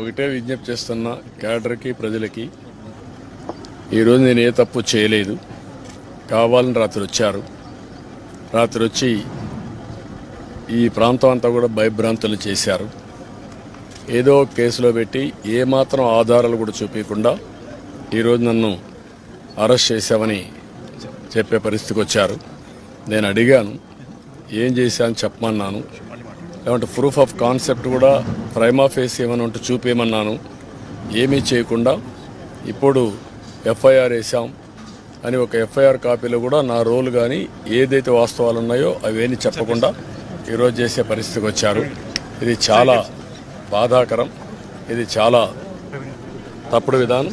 ఒకటే విజ్ఞప్తి చేస్తున్నా క్యాడర్కి ప్రజలకి ఈరోజు నేను ఏ తప్పు చేయలేదు. కావాలని రాత్రి వచ్చారు. రాత్రి వచ్చి ఈ ప్రాంతం అంతా కూడా భయభ్రాంతులు చేశారు. ఏదో కేసులో పెట్టి ఏమాత్రం ఆధారాలు కూడా చూపించకుండా ఈరోజు నన్ను అరెస్ట్ చేశామని చెప్పే పరిస్థితికి వచ్చారు. నేను అడిగాను ఏం చేశాను చెప్పమన్నాను. లేదంటే ప్రూఫ్ ఆఫ్ కాన్సెప్ట్ కూడా ప్రైమా ఫేస్ ఏమైనా ఉంటే చూపేయమన్నాను. ఏమీ చేయకుండా ఇప్పుడు ఎఫ్ఐఆర్ వేసాం అని ఒక ఎఫ్ఐఆర్ కాపీలో కూడా నా రోల్ కానీ ఏదైతే వాస్తవాలు ఉన్నాయో అవేమీ చెప్పకుండా ఈరోజు చేసే పరిస్థితికి వచ్చారు. ఇది చాలా బాధాకరం. ఇది చాలా తప్పుడు విధానం.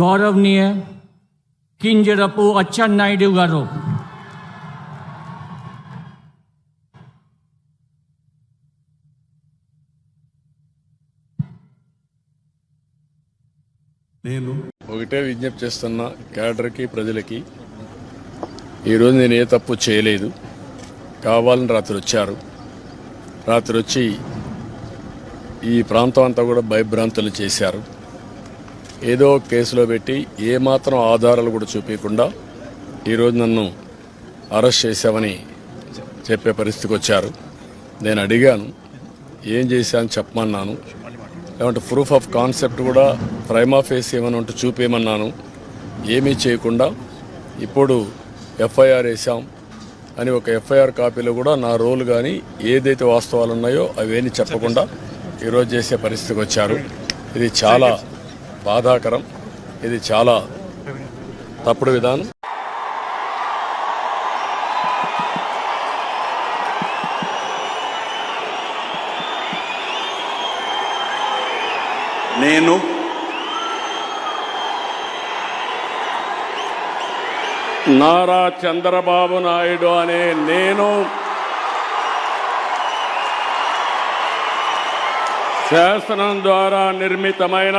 గౌరవనీయ కింజరపు అచ్చెన్నాయుడు గారు. నేను ఒకటే విజ్ఞప్తి చేస్తున్న క్యాడర్కి ప్రజలకి. ఈరోజు నేను ఏ తప్పు చేయలేదు. కావాలని రాత్రి వచ్చారు. రాత్రి వచ్చి ఈ ప్రాంతం అంతా కూడా భయభ్రాంతులు చేశారు. ఏదో కేసులో పెట్టి ఏమాత్రం ఆధారాలు కూడా చూపించకుండా ఈరోజు నన్ను అరెస్ట్ చేశామని చెప్పే పరిస్థితికి వచ్చారు. నేను అడిగాను ఏం చేశాను చెప్పమన్నాను. లేదంటే ప్రూఫ్ ఆఫ్ కాన్సెప్ట్ కూడా ప్రైమా ఫేస్ ఏమైనా ఉంటే చూపేయమన్నాను. ఏమీ చేయకుండా ఇప్పుడు ఎఫ్ఐఆర్ వేసాం అని ఒక ఎఫ్ఐఆర్ కాపీలో కూడా నా రోల్ కానీ ఏదైతే వాస్తవాలు ఉన్నాయో అవేమీ చెప్పకుండా ఈరోజు చేసే పరిస్థితికి వచ్చారు. ఇది చాలా బాధాకరం. ఇది చాలా తప్పుడు విధానం. నేను నారా చంద్రబాబు నాయుడు అనే నేను శాసనం ద్వారా నిర్మితమైన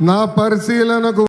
నా పరిశీలనకు